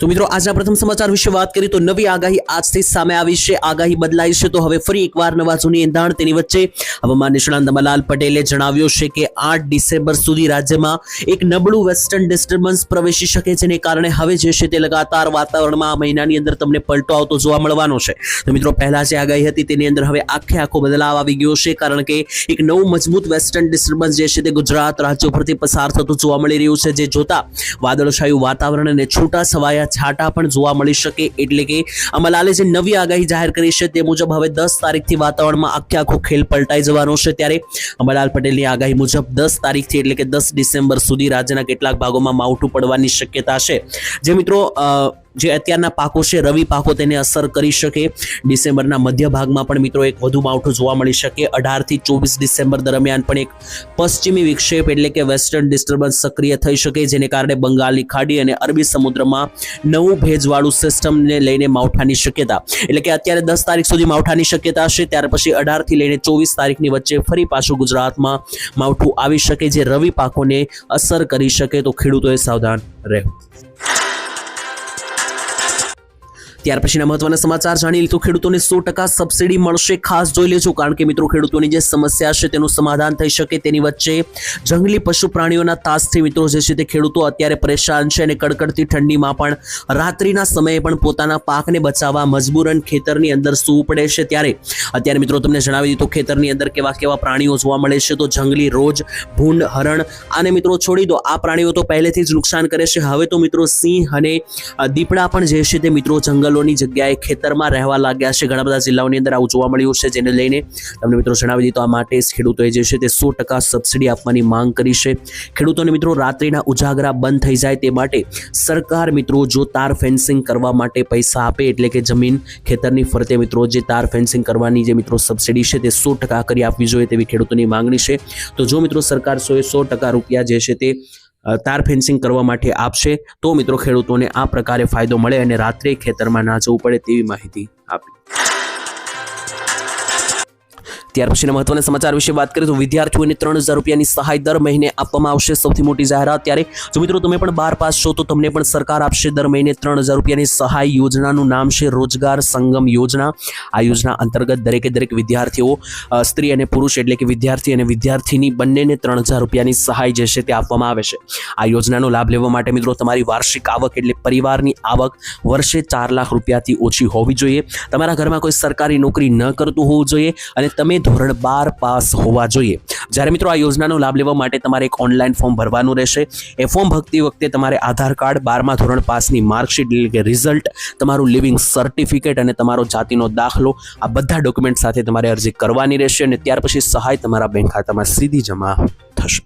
તો મિત્રો, આજના પ્રથમ સમાચાર વિશે વાત કરીએ તો નવી આગાહી આજથી સામે આવી છે. આગાહી બદલાઈ છે તો હવે ફરી એકવાર નવા જૂની એંધાણ તેની વચ્ચે હવામાન નિષ્ણાંત દમલાલ પટેલે જણાવ્યું છે કે આઠ ડિસેમ્બર સુધી રાજ્યમાં એક નબળું વેસ્ટર્ન ડિસ્ટર્બન્સ પ્રવેશી શકે જેને કારણે હવે જે છે તે લગાતાર વાતાવરણમાં આ મહિનાની અંદર તમને પલટો આવતો જોવા મળવાનો છે. તો મિત્રો, પહેલા જે આગાહી હતી તેની અંદર હવે આખે આખો બદલાવ આવી ગયો છે કારણ કે એક નવું મજબૂત વેસ્ટર્ન ડિસ્ટર્બન્સ જે છે તે ગુજરાત રાજ્ય પરથી પસાર થતું જોવા મળી રહ્યું છે. જે જોતા વાદળછાયું વાતાવરણ અને છૂટા છવાયા છાંટા પણ જોવા મળી શકે એટલે કે અંબાલાલે જે નવી આગાહી જાહેર કરી છે. તે મુજબ હવે દસ તારીખથી વાતાવરણમાં આખે આખો ખેલ પલટાઈ જવાનો છે. ત્યારે અંબાલાલ પટેલની આગાહી મુજબ દસ તારીખથી એટલે કે દસ ડિસેમ્બર સુધી રાજ્યના કેટલાક ભાગોમાં માવઠું પડવાની શક્યતા છે. જે મિત્રો જે અત્યારના પાકો છે, રવિ પાકો તેને અસર કરી શકે. ડિસેમ્બરના મધ્ય ભાગમાં પણ મિત્રો એક વધુ માવઠું જોવા મળી શકે. અઢારથી ચોવીસ ડિસેમ્બર દરમિયાન પણ એક પશ્ચિમી વિક્ષેપ એટલે કે વેસ્ટર્ન ડિસ્ટર્બન્સ સક્રિય થઈ શકે, જેને કારણે બંગાળની ખાડી અને અરબી સમુદ્રમાં નવું ભેજવાળું સિસ્ટમને લઈને માવઠાની શક્યતા. એટલે કે અત્યારે દસ તારીખ સુધી માવઠાની શક્યતા છે ત્યાર પછી અઢારથી લઈને ચોવીસ તારીખની વચ્ચે ફરી પાછું ગુજરાતમાં માવઠું આવી શકે, જે રવિ પાકોને અસર કરી શકે. તો ખેડૂતોએ સાવધાન રહેવું. ત્યાર પછીના મહત્વના સમાચાર જાણી લીધું. ખેડૂતોને સો ટકા સબસિડી મળશે, ખાસ જોઈ લેજો, કારણ કે મિત્રો, ખેડૂતોની જે સમસ્યા છે તેનું સમાધાન થઈ શકે તેની વચ્ચે જંગલી પશુ પ્રાણીઓના તાસથી મિત્રો, જે છે તે ખેડૂતો અત્યારે પરેશાન છે અને કડકડતી ઠંડીમાં પણ રાત્રિના સમયે પણ પોતાના પાકને બચાવવા મજબૂરન ખેતરની અંદર સૂવું પડે છે ત્યારે. અત્યારે મિત્રો, તમને જણાવી દીધું, ખેતરની અંદર કેવા કેવા પ્રાણીઓ જોવા મળે છે, તો જંગલી રોજ, ભૂંડ, હરણ, આને મિત્રો છોડી દો. આ પ્રાણીઓ તો પહેલેથી જ નુકસાન કરે છે. હવે તો મિત્રો, સિંહ અને દીપડા પણ જે છે તે મિત્રો જંગલોની જગ્યાએ ખેતરમાં રહેવા લાગ્યા છે. ઘણા બધા જિલ્લાઓની અંદર આવું જોવા મળ્યું છે, જેને લઈને તમને મિત્રો જણાવી દીધું આ માટે ખેડૂતોએ જે છે તે સો ટકા સબસિડી આપવાની માંગ કરી છે. ખેડૂતોને મિત્રો રાત્રિના ઉજાગરા બંધ થઈ જાય તે માટે સરકાર મિત્રો જો તાર ફેન્સિંગ કરવા માટે પૈસા આપે, એટલે કે જમીન ખેતરની ફરતે મિત્રો જે તાર ફેન્સિંગ કરવાની જે મિત્રો સબસિડી છે તે સો ટકા કરી આપવી જોઈએ તેવી ખેડૂતોની માંગણી છે. તો જો મિત્રો સરકાર સો સો ટકા રૂપિયા જે છે તે તાર ફેન્સિંગ કરવા માટે આપશે. તો મિત્રો ખેડૂતોને આ પ્રકારે ફાયદો મળે અને રાત્રે ખેતરમાં ના જવું પડે તેવી માહિતી આપી. ત્યાર પછીના મહત્વના સમાચાર વિશે વાત કરીએ તો વિદ્યાર્થીઓને ત્રણ હજાર રૂપિયાની સહાય દર મહિને આપવામાં આવશે. સૌથી મોટી જાહેરાત ત્યારે, જો મિત્રો તમે પણ બાર પાસ છો તો તમને પણ સરકાર આપશે દર મહિને ત્રણ હજાર રૂપિયાની સહાય યોજનાનું નામ છે રોજગાર સંગમ યોજના. આ યોજના અંતર્ગત દરેકે દરેક વિદ્યાર્થીઓ સ્ત્રી અને પુરુષ એટલે કે વિદ્યાર્થી અને વિદ્યાર્થીની બંનેને ત્રણ હજાર રૂપિયાની સહાય જે છે તે આપવામાં આવે છે. આ યોજનાનો લાભ લેવા માટે મિત્રો તમારી વાર્ષિક આવક એટલે પરિવારની આવક વર્ષે ચાર લાખ રૂપિયાથી ઓછી હોવી જોઈએ. તમારા ઘરમાં કોઈ સરકારી નોકરી ન કરતું હોવું જોઈએ અને તમે ધોરણ બાર પાસ હોવા જોઈએ. જ્યારે મિત્રો આ યોજનાનો લાભ લેવા માટે તમારે એક ઓનલાઈન ફોર્મ ભરવાનું રહેશે. એ ફોર્મ ભરતી વખતે તમારે આધાર કાર્ડ બારમા ધોરણ પાસની માર્કશીટ, એટલે કે રિઝલ્ટ, તમારું લિવિંગ સર્ટિફિકેટ અને તમારો જાતિનો દાખલો, આ બધા ડોક્યુમેન્ટ સાથે તમારે અરજી કરવાની રહેશે અને ત્યાર પછી સહાય તમારા બેંક ખાતામાં સીધી જમા થશે.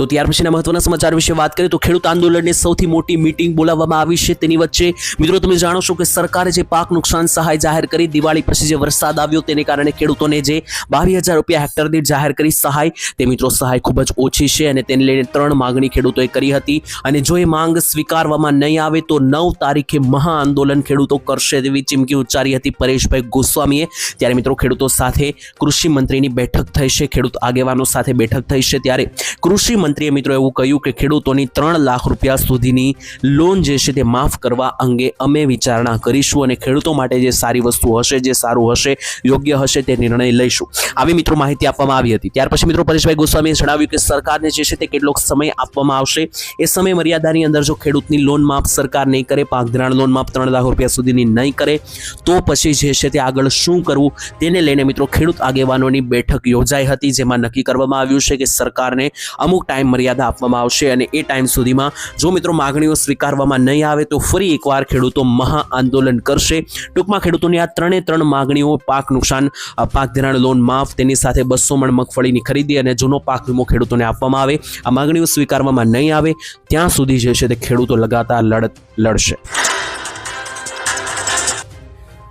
તો ત્યાર પછીના મહત્વના સમાચાર વિશે વાત કરીએ તો ખેડૂત આંદોલનની સૌથી મોટી મીટિંગ બોલાવવામાં આવી છે. તેની વચ્ચે મિત્રો તમે જાણો છો કે સરકારે જે પાક નુકસાન સહાય જાહેર કરી, દિવાળી પછી જે વરસાદ આવ્યો તેને કારણે ખેડૂતોને જે બાવીસ હજાર રૂપિયા હેક્ટર દીઠ જાહેર કરી સહાય, તે મિત્રો સહાય ખૂબ જ ઓછી છે અને તેને લઈને ત્રણ માંગણી ખેડૂતોએ કરી હતી. અને જો એ માંગ સ્વીકારવામાં નહીં આવે તો નવ તારીખે મહા આંદોલન ખેડૂતો કરશે તેવી ચીમકી ઉચ્ચારી હતી પરેશભાઈ ગોસ્વામીએ. ત્યારે મિત્રો ખેડૂતો સાથે કૃષિ મંત્રીની બેઠક થઈ છે. ખેડૂત આગેવાનો સાથે બેઠક થઈ છે ત્યારે કૃષિ મંત્રીએ મિત્રો એવું કહ્યું કે ખેડૂતોની ત્રણ લાખ રૂપિયા સુધીની લોન જે છે તે માફ કરવા અંગે અમે વિચારણા કરીશું અને ખેડૂતો માટે જે સારી વસ્તુ હશે, જે સારું હશે, યોગ્ય હશે તે નિર્ણય લઈશું. આવી મિત્રો માહિતી આપવામાં આવી હતી. ત્યાર પછી મિત્રો પરેશભાઈ ગોસ્વામીએ જણાવ્યું કે સરકારને જે છે તે કેટલોક સમય આપવામાં આવશે. એ સમય મર્યાદાની અંદર જો ખેડૂતની લોન માફ સરકાર નહીં કરે પાક ધિરાણ લોન માફ ત્રણ લાખ રૂપિયા સુધીની નહીં કરે, તો પછી જે છે તે આગળ શું કરવું તેને લઈને મિત્રો ખેડૂત આગેવાનોની બેઠક યોજાઈ હતી, જેમાં નક્કી કરવામાં આવ્યું છે કે સરકારને અમુક ટાઈમ મર્યાદા આપવામાં આવશે અને એ ટાઈમ સુધીમાં જો મિત્રો માગણીઓ સ્વીકારવામાં નહીં આવે તો ફરી એકવાર ખેડૂતો મહા આંદોલન કરશે. ટૂંકમાં ખેડૂતોની આ ત્રણે ત્રણ માગણીઓ પાક નુકસાન પાક ધિરાણ, લોન માફ, તેની સાથે બસો મણ મગફળીની ખરીદી અને જૂનો પાક વીમો ખેડૂતોને આપવામાં આવે. આ માગણીઓ સ્વીકારવામાં નહીં આવે. ત્યાં સુધી જે છે તે ખેડૂતો લગાતાર લડત લડશે.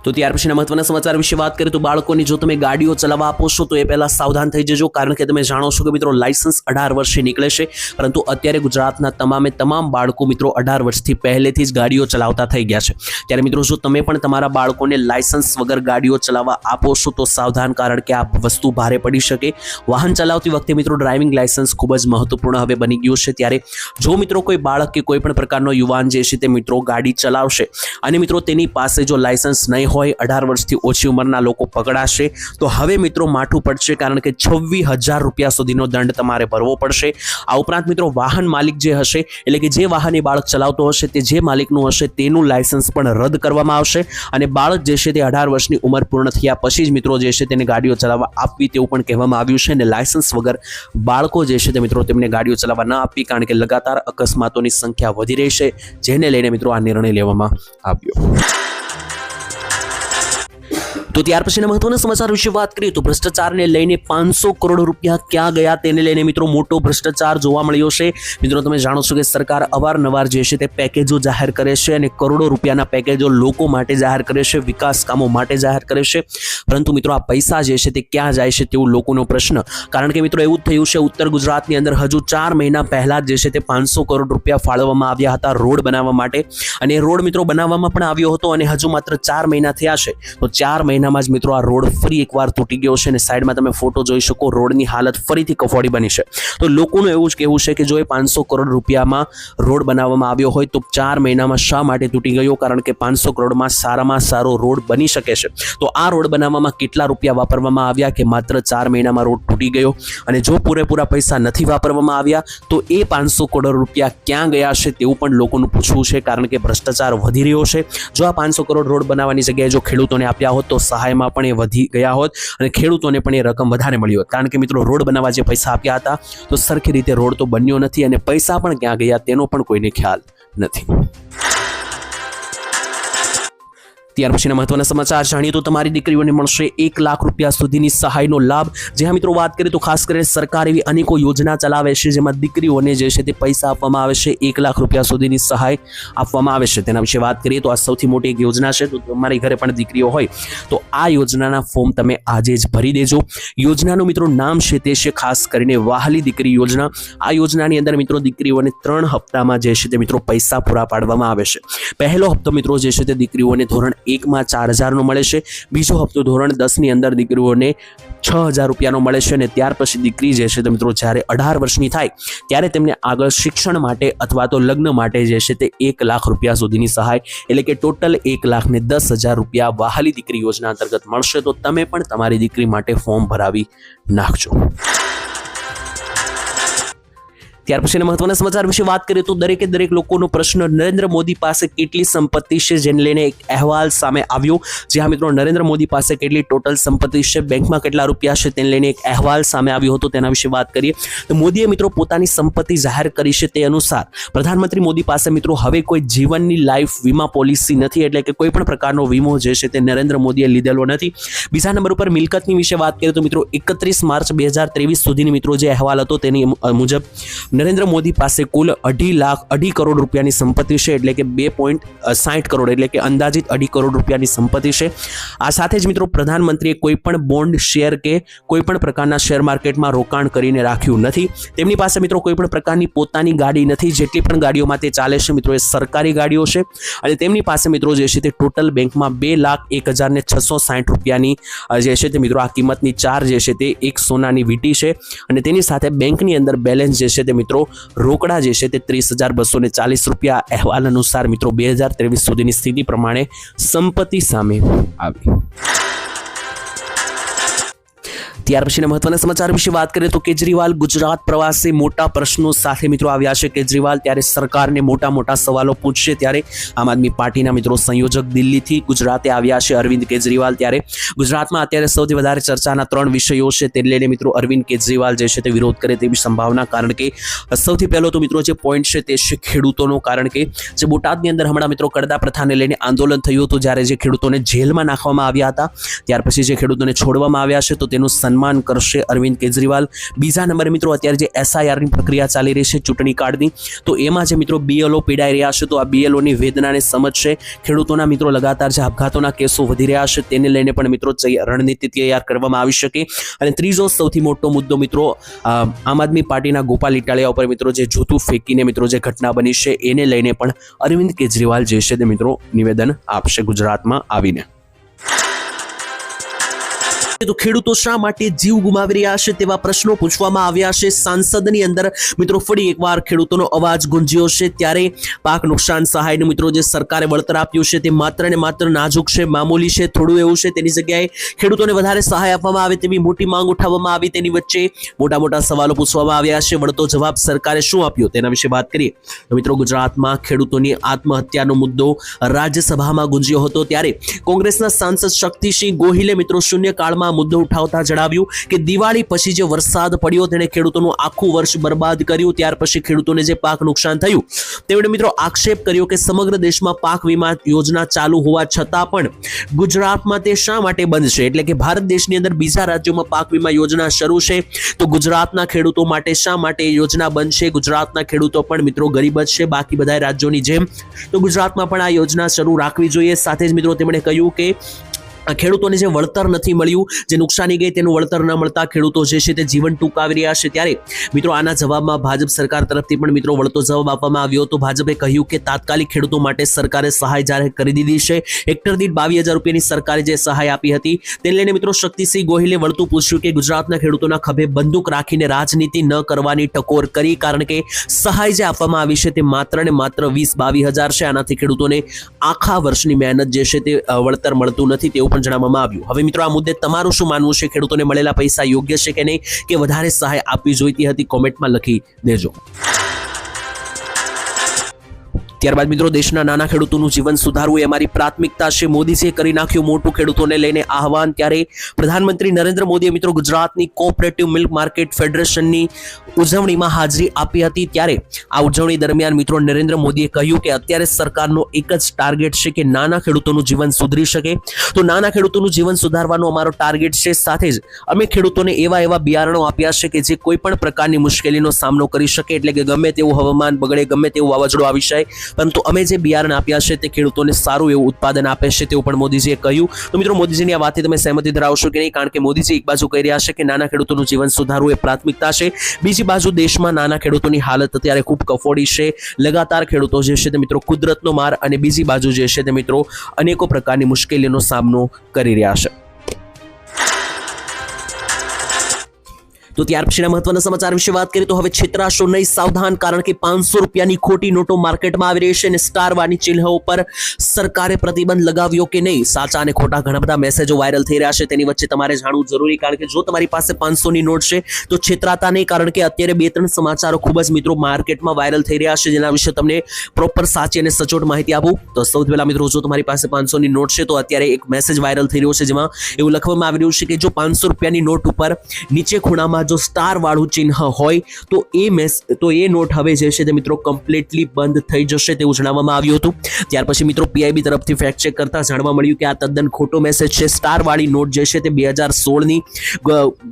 તો ત્યાર પછીના મહત્વના સમાચાર વિશે વાત કરીએ તો બાળકોની જો તમે ગાડીઓ ચલાવવા આપો છો, તો એ પહેલાં સાવધાન થઈ જજો, કારણ કે તમે જાણો છો કે મિત્રો લાયસન્સ અઢાર વર્ષે નીકળે છે. પરંતુ અત્યારે ગુજરાતના તમામે તમામ બાળકો મિત્રો અઢાર વર્ષથી પહેલેથી જ ગાડીઓ ચલાવતા થઈ ગયા છે. ત્યારે મિત્રો જો તમે પણ તમારા બાળકોને લાયસન્સ વગર ગાડીઓ ચલાવવા આપો છો, તો સાવધાન, કારણ કે આ વસ્તુ ભારે પડી શકે. વાહન ચલાવતી વખતે મિત્રો ડ્રાઇવિંગ લાયસન્સ ખૂબ જ મહત્વપૂર્ણ હવે બની ગયું છે. ત્યારે જો મિત્રો કોઈ બાળક કે કોઈ પણ પ્રકારનો યુવાન જે છે તે મિત્રો ગાડી ચલાવશે અને મિત્રો તેની પાસે જો લાયસન્સ નહીં હોય, અઢાર વર્ષથી ઓછી ઉંમરના લોકો પકડાશે. તો હવે મિત્રો માઠું પડશે કારણ કે છવ્વીસ હજાર રૂપિયા સુધીનો દંડ તમારે ભરવો પડશે. આ ઉપરાંત મિત્રો વાહન માલિક જે હશે, એટલે કે જે વાહન એ બાળક ચલાવતો હશે, તે જે માલિકનું હશે તેનું લાયસન્સ પણ રદ કરવામાં આવશે. અને બાળક જે છે તે અઢાર વર્ષની ઉંમર પૂર્ણ થયા પછી જ મિત્રો જે છે તેને ગાડીઓ ચલાવવા આપવી તેવું પણ કહેવામાં આવ્યું છે. અને લાયસન્સ વગર બાળકો જે છે તે મિત્રો તેમને ગાડીઓ ચલાવવા ન આપવી કારણ કે લગાતાર અકસ્માતોની સંખ્યા વધી રહી છે, જેને લઈને મિત્રો આ નિર્ણય લેવામાં આવ્યો. તો ત્યાર પછીના મહત્વના સમાચાર વિશે વાત કરીએ તો ભ્રષ્ટાચારને લઈને પાંચસો કરોડ રૂપિયા ક્યાં ગયા તેને લઈને મિત્રો મોટો ભ્રષ્ટાચાર જોવા મળ્યો છે. મિત્રો, તમે જાણો છો કે સરકાર અવારનવાર જે છે તે પેકેજો જાહેર કરે છે અને કરોડો રૂપિયાના પેકેજો લોકો માટે જાહેર કરે છે, વિકાસ કામો માટે જાહેર કરે છે. પરંતુ મિત્રો, આ પૈસા જે છે તે ક્યાં જાય છે તેવું લોકોનો પ્રશ્ન. કારણ કે મિત્રો, એવું જ થયું છે, ઉત્તર ગુજરાતની અંદર હજુ ચાર મહિના પહેલા જે છે તે પાંચસો કરોડ રૂપિયા ફાળવવામાં આવ્યા હતા રોડ બનાવવા માટે. અને રોડ મિત્રો બનાવવામાં પણ આવ્યો હતો અને હજુ માત્ર ચાર મહિના થયા છે. તો ચાર મહિનામાં જ મિત્રો આ રોડ ફરી એકવાર તૂટી ગયો છે અને સાઈડમાં તમે ફોટો જોઈ શકો, રોડની હાલત ફરીથી કફોડી બની છે. તો લોકોનું એવું જ કહેવું છે કે જો એ પાંચસો કરોડ રૂપિયામાં રોડ બનાવવામાં આવ્યો હોય તો ચાર મહિનામાં શા માટે તૂટી ગયો? કારણ કે પાંચસો કરોડમાં સારામાં સારો રોડ બની શકે છે. તો આ રોડ બનાવવામાં કેટલા રૂપિયા વાપરવામાં આવ્યા કે માત્ર ચાર મહિનામાં રોડ તૂટી ગયો? અને જો પૂરેપૂરા પૈસા નથી વાપરવામાં આવ્યા, તો એ પાંચસો કરોડ રૂપિયા ક્યાં ગયા છે તેવું પણ લોકોનું પૂછવું છે, કારણ કે ભ્રષ્ટાચાર વધી રહ્યો છે. જો આ પાંચસો કરોડ રોડ બનાવવાની જગ્યાએ જો ખેડૂતોને આપ્યા હોત તો સહાયમાં પણ એ વધી ગયા હોત અને ખેડૂતોને પણ એ રકમ વધારે મળી હોત. કારણ કે મિત્રો, રોડ બનાવવા જે પૈસા આપ્યા હતા, તો સરખી રીતે રોડ તો બન્યો નથી અને પૈસા પણ ક્યાં ગયા તેનો પણ કોઈને ખ્યાલ નથી. ત્યાર પછીના મહત્વના સમાચાર જાણીએ તો તમારી દીકરીઓને મળશે એક લાખ રૂપિયા સુધીની સહાયનો લાભ. જે હા મિત્રો વાત કરીએ તો ખાસ કરીને સરકાર એવી અનેકો યોજના ચલાવે છે જેમાં દીકરીઓને જે છે તે પૈસા આપવામાં આવે છે, એક લાખ રૂપિયા સુધીની સહાય આપવામાં આવે છે. તેના વિશે વાત કરીએ તો આ સૌથી મોટી એક યોજના છે તો તમારી ઘરે પણ દીકરીઓ હોય, તો આ યોજનાના ફોર્મ તમે આજે જ ભરી દેજો. યોજનાનું મિત્રો નામ છે તે છે ખાસ કરીને વાહલી દીકરી યોજના. આ યોજનાની અંદર મિત્રો દીકરીઓને ત્રણ હપ્તામાં જે છે તે મિત્રો પૈસા પૂરા પાડવામાં આવે છે. પહેલો હપ્તો મિત્રો જે છે તે દીકરીઓને ધોરણ એકમાં ચાર હજારનો મળે છે. બીજો હપ્તો ધોરણ દસની અંદર દીકરીઓને છ હજાર રૂપિયાનો મળે છે અને ત્યાર પછી દીકરી જે છે તે મિત્રો જ્યારે અઢાર વર્ષની થાય, ત્યારે તેમને આગળ શિક્ષણ માટે અથવા તો લગ્ન માટે જે છે તે એક લાખ રૂપિયા સુધીની સહાય, એટલે કે ટોટલ એક લાખ ને દસ હજાર રૂપિયા વહાલી દીકરી યોજના અંતર્ગત મળશે. તો તમે પણ તમારી દીકરી માટે ફોર્મ ભરાવી નાખજો. ત્યાર પછીના મહત્વના સમાચાર વિશે વાત કરીએ તો દરેકે દરેક લોકોનો પ્રશ્ન, નરેન્દ્ર મોદી પાસે કેટલી સંપત્તિ છે જેને લઈને એક અહેવાલ સામે આવ્યો? જે હા મિત્રો, નરેન્દ્ર મોદી પાસે કેટલી ટોટલ સંપત્તિ છે? બેંકમાં કેટલા રૂપિયા છે? તેને લઈને એક અહેવાલ સામે આવ્યો હતો, તેના વિશે વાત કરીએ. તો મોદીએ મિત્રો પોતાની સંપત્તિ જાહેર કરી છે તે અનુસાર, પ્રધાનમંત્રી મોદી પાસે મિત્રો હવે કોઈ જીવનની લાઈફ વીમા પોલિસી નથી, એટલે કે કોઈ પણ પ્રકારનો વીમો જે છે તે નરેન્દ્ર મોદીએ લીધેલો નથી. બીજા નંબર ઉપર મિલકતની વિશે વાત કરીએ તો મિત્રો, એકત્રીસ માર્ચ બે હજાર ત્રેવીસ સુધીની મિત્રો જે અહેવાલ હતો તેની મુજબ નરેન્દ્ર મોદી પાસે કુલ અઢી લાખ, અઢી કરોડ રૂપિયાની સંપત્તિ છે, એટલે કે બે પોઈન્ટ સાઠ કરોડ, એટલે કે અંદાજિત અઢી કરોડ રૂપિયાની સંપત્તિ છે. આ સાથે જ મિત્રો પ્રધાનમંત્રીએ કોઈપણ બોન્ડ શેર કે કોઈપણ પ્રકારના શેર માર્કેટમાં રોકાણ કરીને રાખ્યું નથી. તેમની પાસે મિત્રો કોઈ પણ પ્રકારની પોતાની ગાડી નથી, જેટલી પણ ગાડીઓમાં તે ચાલે છે મિત્રો, એ સરકારી ગાડીઓ છે. અને તેમની પાસે મિત્રો જે છે તે ટોટલ બેંકમાં બે લાખ, એક હજારને છસો સાઠ રૂપિયાની જે છે તે મિત્રો આ કિંમતની ચાર જે છે તે એક સોનાની વીટી છે. અને તેની સાથે બેંકની અંદર બેલેન્સ જે છે તે મિત્રો રોકડા જે છે તે ત્રીસ હજાર બસો ચાલીસ રૂપિયા અહેવાલ અનુસાર મિત્રો બે હજાર ત્રેવીસ સુધીની સ્થિતિ પ્રમાણે સંપત્તિ સામે આવી. ત્યાર પછીના મહત્વના સમાચાર વિશે વાત કરીએ તો કેજરીવાલ ગુજરાત પ્રવાસે મોટા પ્રશ્નો સાથે મિત્રો આવ્યા છે. કેજરીવાલ ત્યારે સરકારને મોટા મોટા સવાલો પૂછશે ત્યારે આમ આદમી પાર્ટીના મિત્રો સંયોજક દિલ્હીથી ગુજરાતે આવ્યા છે. અરવિંદ કેજરીવાલ ત્યારે ગુજરાતમાં અત્યારે સૌથી વધારે ચર્ચાના ત્રણ વિષયો છે. તે લઈને મિત્રો અરવિંદ કેજરીવાલ જે છે તે વિરોધ કરે તેવી સંભાવના, કારણ કે સૌથી પહેલો તો મિત્રો જે પોઈન્ટ છે તે છે ખેડૂતોનો, કારણ કે જે બોટાદની અંદર હમણાં મિત્રો કડદા પ્રથાને લઈને આંદોલન થયું હતું જ્યારે જે ખેડૂતોને જેલમાં નાખવામાં આવ્યા હતા. ત્યાર પછી જે ખેડૂતોને છોડવામાં આવ્યા છે તો તેનું સન્માન કરશે અરવિંદ કેજરીવાલ. બીજા નંબરે મિત્રો અત્યારે જે એસઆઈઆરની પ્રક્રિયા ચાલી રહી છે ચૂંટણી કાર્ડની, તો એમાં જે મિત્રો બીએલઓ પીડાઈ રહ્યા છે, તો આ બીએલઓની વેદનાને સમજશે. ખેડૂતોના મિત્રો લગાતાર જે આપઘાતોના કેસો વધી રહ્યા છે, તેને લઈને પણ મિત્રો રણનીતિ તૈયાર કરવામાં આવી શકે. અને ત્રીજો સૌથી મોટો મુદ્દો મિત્રો આમ આદમી પાર્ટીના ગોપાલ ઇટાલિયા ઉપર મિત્રો જે જૂતું ફેંકીને મિત્રો જે ઘટના બની છે, એને લઈને પણ અરવિંદ કેજરીવાલ જે છે તે મિત્રો નિવેદન આપશે ગુજરાતમાં આવીને. તો ખેડૂતો શા માટે જીવ ગુમાવી રહ્યા છે તેવા પ્રશ્નો પૂછવામાં આવ્યા છે. સાંસદની અંદર મિત્રો ફરી એકવાર ખેડૂતોનો અવાજ ગુંજ્યો છે. ત્યારે પાક નુકસાન સહાયનું મિત્રો જે સરકારે વળતર આપ્યું છે તે માત્ર ને માત્ર નાજુક છે, મામૂલી છે, થોડું એવું છે. તેની જગ્યાએ ખેડૂતોને વધારે સહાય આપવામાં આવે તેવી મોટી માંગ ઉઠાવવામાં આવી. તેની વચ્ચે મોટા મોટા સવાલો પૂછવામાં આવ્યા છે. વળતો જવાબ સરકારે શું આપ્યો તેના વિશે વાત કરીએ. તો મિત્રો ગુજરાતમાં ખેડૂતોની આત્મહત્યાનો મુદ્દો રાજ્યસભામાં ગુંજ્યો હતો. ત્યારે કોંગ્રેસના સાંસદ શક્તિસિંહ ગોહિલે મિત્રો શૂન્યકાળમાં આ મુદ્દો ઉઠાવતા જણાવ્યું કે દિવાળી પછી જે વરસાદ પડ્યો તેણે ખેડૂતોનું આખું વર્ષ બરબાદ કર્યું, ત્યાર પછી ખેડૂતોને જે પાક નુકસાન થયું, તેમણે મિત્રો આક્ષેપ કર્યો કે સમગ્ર દેશમાં પાક વીમા યોજના ચાલુ હોવા છતાં પણ ગુજરાતમાં તે શા માટે બંધ છે? એટલે કે ભારત દેશની અંદર બીજા રાજ્યોમાં પાક વીમા યોજના શરૂ છે, તો ગુજરાતના ખેડૂતો માટે શા માટે યોજના બંધ છે? ગુજરાતના ખેડૂતો પણ મિત્રો ગરીબ જ છે, બાકી બધા રાજ્યોની જેમ. તો ગુજરાતમાં પણ આ યોજના શરૂ રાખવી જોઈએ. સાથે જ મિત્રો તેમણે કહ્યું કે ખેડૂતોને જે વળતર નથી મળ્યું, જે નુકસાની ગઈ તેનું વળતર ન મળતા ખેડૂતો જે છે તે જીવન ટૂંકાવી રહ્યા છે. ત્યારે મિત્રો આના જવાબમાં ભાજપ સરકાર તરફથી પણ મિત્રો વળતો જવાબ આપવામાં આવ્યો હતો. ભાજપે કહ્યું કે તાત્કાલિક ખેડૂતો માટે સરકારે સહાય જાહેર કરી દીધી છે. હેક્ટર દીઠ બાવીસ હજાર રૂપિયાની સરકારે જે સહાય આપી હતી, તેને લઈને મિત્રો શક્તિસિંહ ગોહિલે વળતું પૂછ્યું કે ગુજરાતના ખેડૂતોના ખભે બંદૂક રાખીને રાજનીતિ ન કરવાની ટકોર કરી, કારણ કે સહાય જે આપવામાં આવી છે તે માત્ર ને માત્ર વીસ બાવીસ હજાર છે. આનાથી ખેડૂતોને આખા વર્ષની મહેનત જે છે તે વળતર મળતું નથી. તેવું પણ જણાવવામાં આવ્યું. હવે મિત્રો, આ મુદ્દે તમારું શું માનવું છે? ખેડૂતોને મળેલા પૈસા યોગ્ય છે કે નહીં? કે વધારે સહાય આપવી જોઈતી હતી? કોમેન્ટમાં લખી દેજો. ત્યારબાદ મિત્રો, દેશના નાના ખેડૂતોનું જીવન સુધારવું એ અમારી પ્રાથમિકતા છે. મોદીજીએ કરી નાખ્યું મોટું ખેડૂતોને લઈને આહવાન. ત્યારે પ્રધાનમંત્રી નરેન્દ્ર મોદીએ મિત્રો, ગુજરાતની કોઓપરેટિવ મિલ્ક માર્કેટ ફેડરેશનની ઉજવણીમાં હાજરી આપી હતી. ત્યારે આ ઉજવણી દરમિયાન મિત્રો, નરેન્દ્ર મોદીએ કહ્યું કે અત્યારે સરકારનો એક જ ટાર્ગેટ છે કે નાના ખેડૂતોનું જીવન સુધરી શકે. તો નાના ખેડૂતોનું જીવન સુધારવાનો અમારો ટાર્ગેટ છે. સાથે જ અમે ખેડૂતોને એવા એવા બિયારણો આપ્યા છે કે જે કોઈ પણ પ્રકારની મુશ્કેલીનો સામનો કરી શકે. એટલે કે ગમે તેવું હવામાન બગડે, ગમે તેવું વાવાઝોડું આવી જાય પરંતુ અમે જે બિયારણ આપ્યા છે તે ખેડૂતોને સારું એવું ઉત્પાદન આપે છે તેવું પણ મોદીજીએ કહ્યું. તો મિત્રો, મોદીજીની આ વાતથી તમે સહેમતી ધરાવશો કે નહીં? કારણ કે મોદીજી એક બાજુ કહી રહ્યા છે કે નાના ખેડૂતોનું જીવન સુધારવું એ પ્રાથમિકતા છે. બીજી બાજુ દેશમાં નાના ખેડૂતોની હાલત અત્યારે ખૂબ કફોડી છે. લગાતાર ખેડૂતો જે છે તે મિત્રો, કુદરતનો માર અને બીજી બાજુ જે છે તે મિત્રો, અનેકો પ્રકારની મુશ્કેલીઓનો સામનો કરી રહ્યા છે. તો ત્યાર પછીના મહત્વના સમાચાર વિશે વાત કરીએ તો હવે છેતરાશો નહીં. સાવધાન, કારણ કે પાંચસો રૂપિયાની ખોટી નોટો માર્કેટમાં આવી રહી છે અને સ્ટાર વાની ચિહ્નો ઉપર સરકારે પ્રતિબંધ લગાવ્યો કે નહીં? સાચા અને ખોટા ઘણા બધા મેસેજો વાયરલ થઈ રહ્યા છે. તેની વચ્ચે તમારે જાણવું જરૂરી, કારણ કે જો તમારી પાસે પાંચસોની નોટ છે, તો છેતરાતા નહીં, કારણ કે અત્યારે બે ત્રણ સમાચારો ખૂબ જ મિત્રો માર્કેટમાં વાયરલ થઈ રહ્યા છે. જેના વિશે તમને પ્રોપર સાચી અને સચોટ માહિતી આપું. તો સૌથી પહેલા મિત્રો, જો તમારી પાસે પાંચસોની નોટ છે, તો અત્યારે એક મેસેજ વાયરલ થઈ રહ્યો છે, જેમાં એવું લખવામાં આવી રહ્યું છે કે જો પાંચસો રૂપિયાની નોટ ઉપર નીચે ખૂણામાં જો સ્ટાર વાળું ચિહ્ન હોય, તો એ મેસ તો એ નોટ હવે જે છે તે મિત્રો કમ્પ્લીટલી બંધ થઈ જશે તેવું જણાવવામાં આવ્યું હતું. ત્યાર પછી મિત્રો પીઆઈબી તરફથી ફેક્ટ ચેક કરતા જાણવા મળ્યું કે આ તદ્દન ખોટો મેસેજ છે. સ્ટાર વાળી નોટ જે છે તે બે હજાર સોળની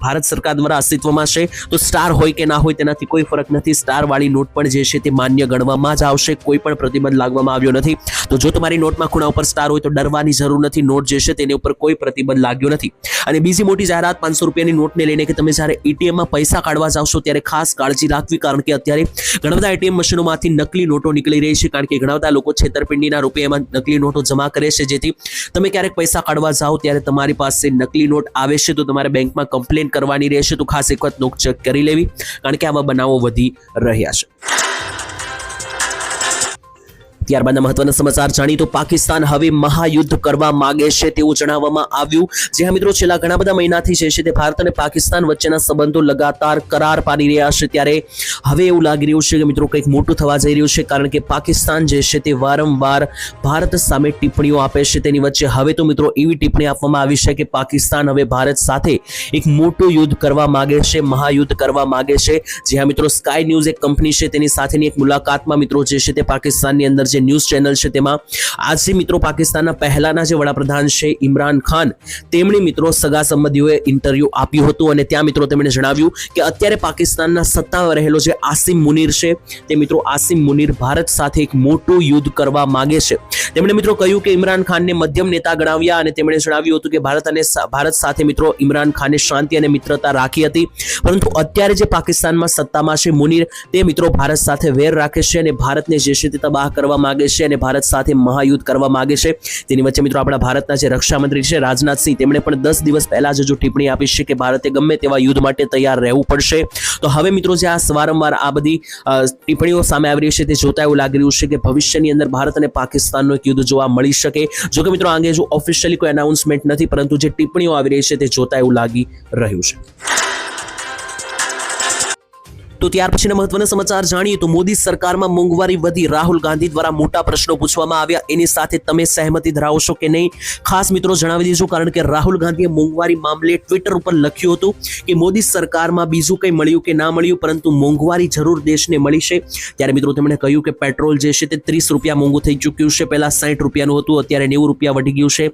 ભારત સરકાર દ્વારા અસ્તિત્વમાં છે. તો સ્ટાર હોય કે ના હોય તેનાથી કોઈ ફરક નથી. સ્ટાર વાળી નોટ પણ જે છે તે માન્ય ગણવામાં જ આવશે. કોઈ પણ પ્રતિબંધ લાગવામાં આવ્યો નથી. તો જો તમારી નોટમાં ખૂણા ઉપર સ્ટાર હોય તો ડરવાની જરૂર નથી. નોટ જે છે તેની ઉપર કોઈ પ્રતિબંધ લાગ્યો નથી. અને બીજી મોટી જાહેરાત પાંચસો રૂપિયાની નોટને લઈને કે તમે જ્યારે એટીએમમાં પૈસા કાઢવા જાવશો ત્યારે ખાસ કાળજી રાખવી, કારણ કે અત્યારે ઘણા બધા એટીએમ મશીનોમાંથી નકલી નોટો નીકળી રહી છે, કારણ કે ઘણા બધા લોકો છેતરપિંડીના રૂપે એમાં નકલી નોટો જમા કરે છે, જેથી તમે ક્યારેક પૈસા કાઢવા જાઓ ત્યારે તમારી પાસે નકલી નોટ આવે છે, તો તમારે બેંકમાં કમ્પ્લેન કરવાની રહેશે, તો ખાસ એક વખત નોટ ચેક કરી લેવી, કારણ કે આવા બનાવો વધી રહ્યા છે. ત્યારબાદના મહત્વના સમાચાર જાણી તો પાકિસ્તાન હવે મહાયુદ્ધ કરવા માંગે છે તેવું જણાવવામાં આવ્યું. જે મિત્રો, છેલ્લા ઘણા બધા મહિનાથી જે છે તે ભારત અને પાકિસ્તાન વચ્ચેના સંબંધો લગાતાર કરાર પાડી રહ્યા છે. ત્યારે હવે એવું લાગી રહ્યું છે કે મિત્રો, કંઈક મોટું થવા જઈ રહ્યું છે કારણ કે પાકિસ્તાન જે છે તે વારંવાર ભારત સામે ટિપ્પણીઓ આપે છે. તેની વચ્ચે હવે તો મિત્રો, એવી ટિપ્પણી આપવામાં આવી છે કે પાકિસ્તાન હવે ભારત સાથે એક મોટું યુદ્ધ કરવા માંગે છે, મહાયુદ્ધ કરવા માંગે છે. જ્યાં મિત્રો સ્કાય ન્યૂઝ એક કંપની છે, તેની સાથેની એક મુલાકાતમાં મિત્રો, જે છે તે પાકિસ્તાનની અંદર જે જે ન્યૂઝ ચેનલ છે તેમાં આજે મિત્રો પાકિસ્તાનના પહેલાના જે વડાપ્રધાન છે ઇમરાન ખાન, તેમણે મિત્રો સગા સંબંધીઓએ ઇન્ટરવ્યૂ આપ્યું હતું અને ત્યાં મિત્રો તેમણે જણાવ્યું કે અત્યારે પાકિસ્તાનના સત્તામાં રહેલો જે આસિમ મુનીર છે, તે મિત્રો આસિમ મુનીર ભારત સાથે એક મોટું યુદ્ધ કરવા માગે છે. તેમણે મિત્રો કહ્યું કે ઇમરાન ખાનને મધ્યમ નેતા ગણાવ્યા અને તેમણે જણાવ્યું હતું કે ભારત અને ભારત સાથે મિત્રો ઇમરાન ખાને શાંતિ અને મિત્રતા રાખી હતી. પરંતુ અત્યારે જે પાકિસ્તાનમાં સત્તામાં છે મુનીર, તે મિત્રો ભારત સાથે વેર રાખે છે અને ભારતને જે છે તે તબાહ કરવા માગે છે અને ભારત સાથે મહાયુદ્ધ કરવા માગે છે. તેની વચ્ચે મિત્રો આપણા ભારતના જે રક્ષામંત્રી છે રાજનાથસિંહ તેમણે પણ દસ દિવસ પહેલા જ જો ટિપ્પણી આપી છે કે ભારતે ગમે તેવા યુદ્ધ માટે તૈયાર રહેવું પડશે. તો હવે મિત્રો જે આ વારંવાર આ બધી ટિપ્પણીઓ સામે આવી રહી છે તે જોતા એવું લાગી રહ્યું છે કે ભવિષ્યની અંદર ભારત અને પાકિસ્તાનનો એક યુદ્ધ જોવા મળી શકે. જો કે મિત્રો આ અંગે ઓફિશિયલી કોઈ એનાઉન્સમેન્ટ નથી, પરંતુ જે ટિપ્પણીઓ આવી રહી છે તે જોતા એવું લાગી રહ્યું છે. તો ત્યાર પછીના મહત્વના સમાચાર જાણીએ તો મોદી સરકારમાં મોંઘવારી વધી. રાહુલ ગાંધી દ્વારા મોટા પ્રશ્નો પૂછવામાં આવ્યા. એની સાથે તમે સહેમતિ ધરાવો છો કે નહીં? ખાસ મિત્રો જણાવી દીધું કારણ કે રાહુલ ગાંધીએ મોંઘવારી મામલે ટ્વિટર ઉપર લખ્યું હતું કે મોદી સરકારમાં બીજું કંઈ મળ્યું કે ના મળ્યું, પરંતુ મોંઘવારી જરૂર દેશને મળી છે. ત્યારે મિત્રો તેમણે કહ્યું કે પેટ્રોલ જે છે તે ત્રીસ રૂપિયા મોંઘું થઈ ચૂક્યું છે. પહેલાં સાઠ રૂપિયાનું હતું, અત્યારે નેવું રૂપિયા વધી ગયું છે.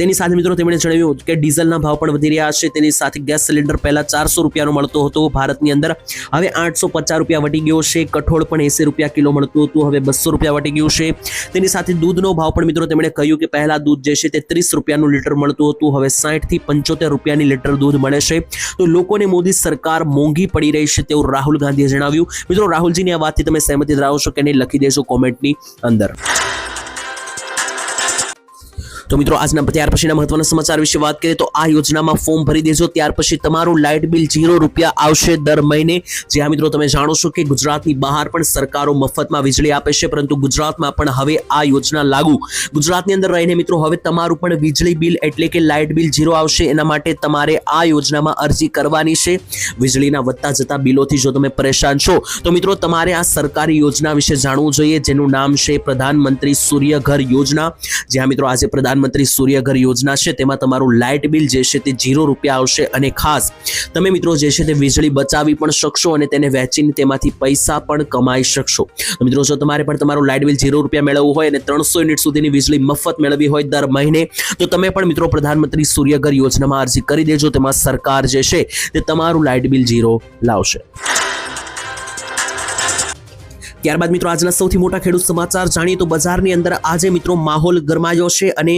તેની સાથે મિત્રો તેમણે જણાવ્યું કે ડીઝલના ભાવ પણ વધી રહ્યા છે. તેની સાથે ગેસ સિલિન્ડર પહેલા ચારસો રૂપિયાનો મળતો હતો ભારતની અંદર. હવે આઠસો પચાસ રૂપિયા વટી ગયો છે. કઠોળ પણ એસી રૂપિયા કિલો મળતું હતું. હવે બસો રૂપિયા વટી ગયું છે. તેની સાથે દૂધનો ભાવ પણ મિત્રો તેમણે કહ્યું કે પહેલા દૂધ જે છે તે ત્રીસ રૂપિયાનું લીટર મળતું હતું. હવે સાઠથી પંચોતેર રૂપિયાની લીટર દૂધ મળે છે. તો લોકોને મોદી સરકાર મોંઘી પડી રહી છે તેવું રાહુલ ગાંધીએ જણાવ્યું. મિત્રો રાહુલજીની આ વાતથી તમે સહેમતિ ધરાવો છો કે નહીં? લખી દેજો કોમેન્ટની અંદર. તો મિત્રો, આજના ત્યાર પછીના મહત્વના સમાચાર વિશે વાત કરીએ તો આ યોજનામાં ફોર્મ ભરી દેજો. ત્યાર પછી તમારું લાઇટ બિલ જીરો રૂપિયા આવશે દર મહિને. જે આ મિત્રો તમે જાણો છો કે ગુજરાતની બહાર પણ સરકારો મફતમાં વીજળી આપે છે, પરંતુ ગુજરાતમાં પણ હવે આ યોજના લાગુ. ગુજરાતની અંદર રહીને મિત્રો, હવે તમારું પણ વીજળી બિલ એટલે કે લાઇટ બિલ ઝીરો આવશે. એના માટે તમારે આ યોજનામાં અરજી કરવાની છે. વીજળીના વધતા જતા બિલોથી જો તમે પરેશાન છો, તો મિત્રો, તમારે આ સરકારી યોજના વિશે જાણવું જોઈએ, જેનું નામ છે પ્રધાનમંત્રી સૂર્ય ઘર યોજના. જ્યાં મિત્રો, આજે પ્રધાનમંત્રી સૂર્યઘર યોજના છે, તેમાં તમારું લાઇટ બિલ જે છે તે જીરો રૂપિયા આવશે અને ખાસ તમે મિત્રો જે છે તે વીજળી બચાવી પણ શકશો અને તેને વહેંચીને તેમાંથી પૈસા પણ કમાઈ શકશો. મિત્રો, જો તમારે પણ તમારું લાઇટ બિલ જીરો રૂપિયા મેળવવું હોય અને ત્રણસો યુનિટ સુધીની વીજળી મફત મેળવવી હોય દર મહિને, તો તમે પણ મિત્રો પ્રધાનમંત્રી સૂર્યઘર યોજનામાં અરજી કરી દેજો. તેમાં સરકાર જે છે તે તમારું લાઇટ બિલ જીરો લાવશે. ત્યારબાદ મિત્રો આજના સૌથી મોટા ખેડૂત સમાચાર જાણીએ તો બજારની અંદર આજે મિત્રો માહોલ ગરમાયો છે અને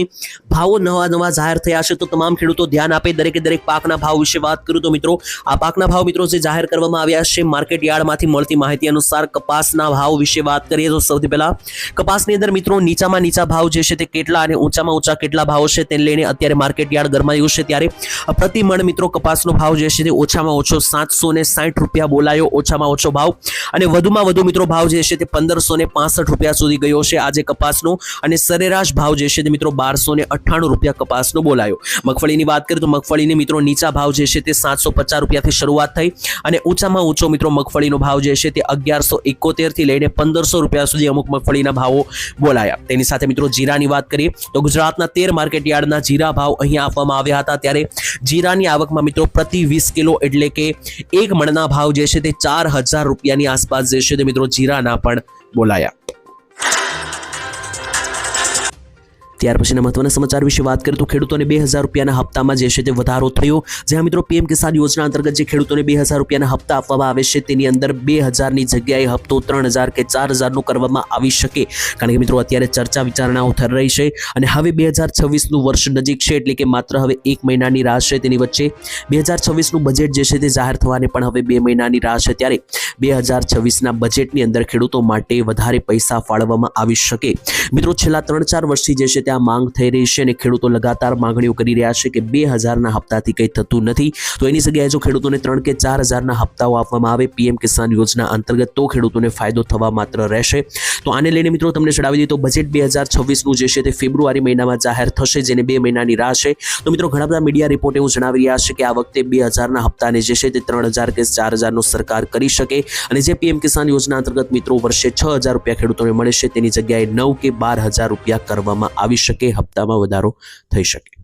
ભાવો નવા નવા જાહેર થયા છે તો તમામ ખેડૂતો ધ્યાન આપે દરેકે દરેક પાકના ભાવ વિશે વાત કરું તો મિત્રો આ પાકના ભાવ મિત્રો જે જાહેર કરવામાં આવ્યા છે માર્કેટ યાર્ડમાંથી મળતી માહિતી અનુસાર કપાસના ભાવ વિશે વાત કરીએ તો સૌથી પહેલા કપાસની અંદર મિત્રો નીચામાં નીચા ભાવ જે છે તે કેટલા અને ઊંચામાં ઊંચા કેટલા ભાવ છે તેને લઈને અત્યારે માર્કેટ યાર્ડ ગરમાયું છે ત્યારે પ્રતિ મણ મિત્રો કપાસનો ભાવ જે છે તે ઓછામાં ઓછો સાતસો ને સાઠ રૂપિયા બોલાયો, ઓછામાં ઓછો ભાવ અને વધુમાં વધુ મિત્રો ભાવ જે છે તે પંદરસો ને પાસઠ રૂપિયા સુધી ગયો છે આજે કપાસનો અને સરેરાશ ભાવ જે છે તે મિત્રો બારસો ને અઠ્ઠાણું રૂપિયા કપાસનો બોલાયો. મગફળીની વાત કરીએ તો મગફળીની મિત્રો નીચા ભાવ જે છે તે સાતસો પચાસ રૂપિયાથી શરૂઆત થઈ અને ઊંચામાં ઊંચો મિત્રો મગફળીનો ભાવ જે છે તે અગિયારસો એકોતેરથી લઈને પંદરસો રૂપિયા સુધી અમુક મગફળીના ભાવો બોલાયા. તેની સાથે મિત્રો જીરાની વાત કરીએ તો ગુજરાતના તેર માર્કેટ યાર્ડના જીરા ભાવ અહીંયા આપવામાં આવ્યા હતા ત્યારે જીરાની આવકમાં મિત્રો પ્રતિ વીસ કિલો એટલે કે એક મણના ભાવ જે છે તે ચાર હજાર રૂપિયાની આસપાસ જે છે તે મિત્રો જીરાના પણ બોલાયા. ત્યાર પછીના મહત્વના સમાચાર વિશે વાત કરીએ તો ખેડૂતોને બે હજાર રૂપિયાના હપ્તામાં જે છે તે વધારો થયો. જ્યાં મિત્રો પીએમ કિસાન યોજના અંતર્ગત જે ખેડૂતોને બે હજાર રૂપિયાના હપ્તા આપવામાં આવે છે તેની અંદર બે હજારની જગ્યાએ હપ્તો ત્રણ હજાર કે ચાર હજારનો કરવામાં આવી શકે. કારણ કે મિત્રો અત્યારે ચર્ચા વિચારણાઓ થઈ રહી છે અને હવે બે હજાર છવ્વીસનું વર્ષ નજીક છે એટલે કે માત્ર હવે એક મહિનાની રાહ છે તેની વચ્ચે. બે હજાર છવ્વીસનું બજેટ જે છે તે જાહેર થવાને પણ હવે બે મહિનાની રાહ છે ત્યારે બે હજાર છવ્વીસના બજેટની અંદર ખેડૂતો માટે વધારે પૈસા ફાળવવામાં આવી શકે. મિત્રો છેલ્લા ત્રણ ચાર વર્ષથી જે છે ત્યાં માંગ થઈ રહી છે અને ખેડૂતો લગાતાર માંગણીઓ કરી રહ્યા છે કે બે હજારના હપ્તાથી કંઈ થતું નથી. તો એની જગ્યાએ જો ખેડૂતોને ત્રણ કે ચાર હજારના હપ્તાઓ આપવામાં આવે પીએમ કિસાન યોજના અંતર્ગત, તો ખેડૂતોને ફાયદો થવા માત્ર રહેશે. તો આને લઈને મિત્રો તમને જણાવી દઈએ તો બજેટ બે હજાર છવ્વીસનું જે છે તે ફેબ્રુઆરી મહિનામાં જાહેર થશે, જેને બે મહિનાની રાહ છે. તો મિત્રો ઘણા બધા મીડિયા રિપોર્ટ એવું જણાવી રહ્યા છે કે આ વખતે બે હજારના હપ્તાને જે છે તે ત્રણ હજાર કે ચાર હજારનો સરકાર કરી શકે. અને જે પીએમ કિસાન યોજના અંતર્ગત મિત્રો વર્ષે છ હજાર રૂપિયા ખેડૂતોને મળે છે, તેની જગ્યાએ નવ કે બાર હજાર રૂપિયા કરવામાં આવી શકે હપ્તામાં વધારો થઈ શકે.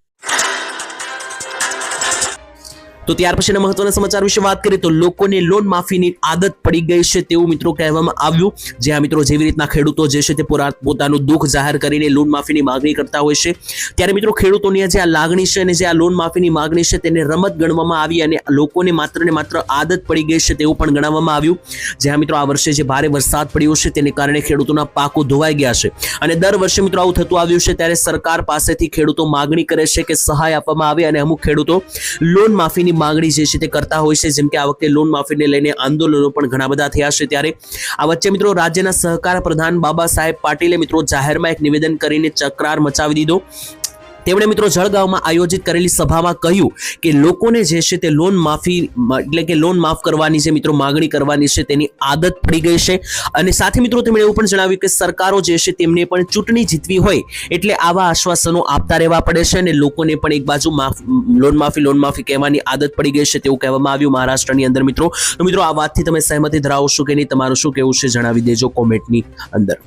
તો ત્યાર પછીના મહત્વના સમાચાર વિશે વાત કરીએ તો લોકોને લોન માફીની આદત પડી ગઈ છે તેવું મિત્રો કહેવામાં આવ્યું. જ્યાં મિત્રો જેવી રીતના ખેડૂતો જે છે તે પોતાનું દુઃખ જાહેર કરીને લોન માફીની માગણી કરતા હોય છે. ત્યારે મિત્રો ખેડૂતોની જે આ લાગણી છે અને જે આ લોન માફીની માગણી છે તેને રમત ગણવામાં આવી અને લોકોને માત્ર ને માત્ર આદત પડી ગઈ છે તેવું પણ ગણવામાં આવ્યું. જ્યાં મિત્રો આ વર્ષે જે ભારે વરસાદ પડ્યો છે તેને કારણે ખેડૂતોના પાકો ધોવાઈ ગયા છે. અને દર વર્ષે મિત્રો આવું થતું આવ્યું છે ત્યારે સરકાર પાસેથી ખેડૂતો માગણી કરે છે કે સહાય આપવામાં આવે અને અમુક ખેડૂતો લોન માફીની માગણી જે છે તે કરતા હોય છે. જેમ કે આ વખતે લોન માફીને લઈને આંદોલનો પણ ઘણા બધા થયા છે ત્યારે. આ વચ્ચે મિત્રો રાજ્યના સહકાર પ્રધાન બાબા સાહેબ પાટીલે મિત્રો જાહેરમાં એક નિવેદન કરીને ચકરાર મચાવી દીધો. તેમણે મિત્રો જળગાવમાં આયોજિત કરેલી સભામાં કહ્યું કે લોકોને જે છે તે લોન માફી, એટલે કે લોન માફ કરવાની છે મિત્રો માગણી કરવાની છે તેની આદત પડી ગઈ છે. અને સાથે મિત્રો તેમણે એવું પણ જણાવ્યું કે સરકારો જે છે તેમને પણ ચૂંટણી જીતવી હોય એટલે આવા આશ્વાસનો આપતા રહેવા પડે છે અને લોકોને પણ એક બાજુ માફ, લોન માફી લોન માફી કહેવાની આદત પડી ગઈ છે તેવું કહેવામાં આવ્યું મહારાષ્ટ્રની અંદર મિત્રો. તો મિત્રો આ વાતથી તમે સહેમતી ધરાવો છો કે નહીં? તમારું શું કહેવું છે? જણાવી દેજો કોમેન્ટની અંદર.